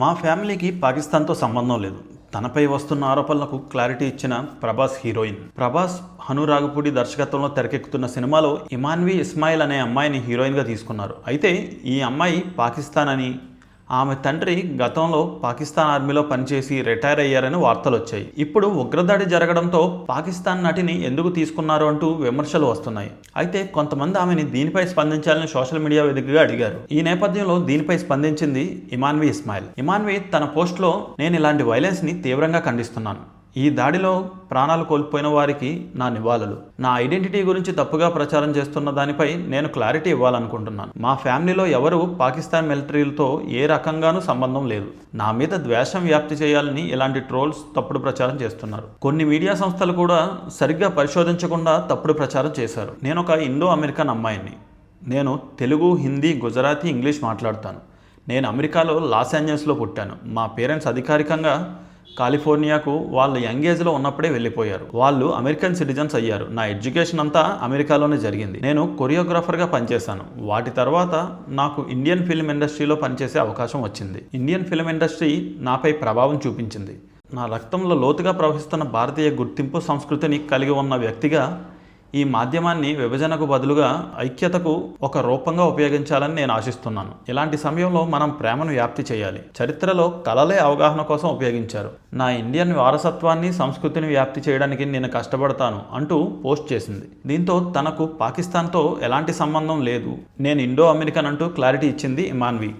మా ఫ్యామిలీకి పాకిస్తాన్తో సంబంధం లేదు. తనపై వస్తున్న ఆరోపణలకు క్లారిటీ ఇచ్చిన ప్రభాస్ హీరోయిన్. ప్రభాస్ హనురాగపూడి దర్శకత్వంలో తెరకెక్కుతున్న సినిమాలో ఇమాన్వి ఇస్మాయిల్ అనే అమ్మాయిని హీరోయిన్గా తీసుకున్నారు. అయితే ఈ అమ్మాయి పాకిస్తాన్ అని ఆమె తండ్రి గతంలో పాకిస్తాన్ ఆర్మీలో పనిచేసి రిటైర్ అయ్యారని వార్తలు వచ్చాయి. ఇప్పుడు ఉగ్రదాడి జరగడంతో పాకిస్తాన్ నటిని ఎందుకు తీసుకున్నారు అంటూ విమర్శలు వస్తున్నాయి. అయితే కొంతమంది ఆమెని దీనిపై స్పందించాలని సోషల్ మీడియా వేదికగా అడిగారు. ఈ నేపథ్యంలో దీనిపై స్పందించింది ఇమాన్వి ఇస్మాయిల్. ఇమాన్వి తన పోస్ట్లో నేను ఇలాంటి వైలెన్స్ని తీవ్రంగా ఖండిస్తున్నాను. ఈ దాడిలో ప్రాణాలు కోల్పోయిన వారికి నా నివాళులు. నా ఐడెంటిటీ గురించి తప్పుగా ప్రచారం చేస్తున్న దానిపై నేను క్లారిటీ ఇవ్వాలనుకుంటున్నాను. మా ఫ్యామిలీలో ఎవరు పాకిస్తాన్ మిలిటరీలతో ఏ రకంగానూ సంబంధం లేదు. నా మీద ద్వేషం వ్యాప్తి చేయాలని ఇలాంటి ట్రోల్స్ తప్పుడు ప్రచారం చేస్తున్నారు. కొన్ని మీడియా సంస్థలు కూడా సరిగ్గా పరిశోధించకుండా తప్పుడు ప్రచారం చేశారు. నేను ఒక ఇండో అమెరికన్ అమ్మాయిని. నేను తెలుగు హిందీ గుజరాతీ ఇంగ్లీష్ మాట్లాడతాను. నేను అమెరికాలో లాస్ ఏంజల్స్లో పుట్టాను. మా పేరెంట్స్ అధికారికంగా కాలిఫోర్నియాకు వాళ్ళ యంగ్ ఏజ్లో ఉన్నప్పుడే వెళ్ళిపోయారు. వాళ్ళు అమెరికన్ సిటిజన్స్ అయ్యారు. నా ఎడ్యుకేషన్ అంతా అమెరికాలోనే జరిగింది. నేను కొరియోగ్రాఫర్గా పనిచేశాను. వాటి తర్వాత నాకు ఇండియన్ ఫిల్మ్ ఇండస్ట్రీలో పనిచేసే అవకాశం వచ్చింది. ఇండియన్ ఫిల్మ్ ఇండస్ట్రీ నాపై ప్రభావం చూపించింది. నా రక్తంలో లోతుగా ప్రవహిస్తున్న భారతీయ గుర్తింపు సంస్కృతిని కలిగి ఉన్న వ్యక్తిగా ఈ మాధ్యమాన్ని విభజనకు బదులుగా ఐక్యతకు ఒక రూపంగా ఉపయోగించాలని నేను ఆశిస్తున్నాను. ఇలాంటి సమయంలో మనం ప్రేమను వ్యాప్తి చేయాలి. చరిత్రలో కళలే అవగాహన కోసం ఉపయోగించారు. నా ఇండియన్ వారసత్వాన్ని సంస్కృతిని వ్యాప్తి చేయడానికి నేను కష్టపడతాను అంటూ పోస్ట్ చేసింది. దీంతో తనకు పాకిస్తాన్తో ఎలాంటి సంబంధం లేదు. నేను ఇండో అమెరికన్ అంటూ క్లారిటీ ఇచ్చింది ఇమాన్వి.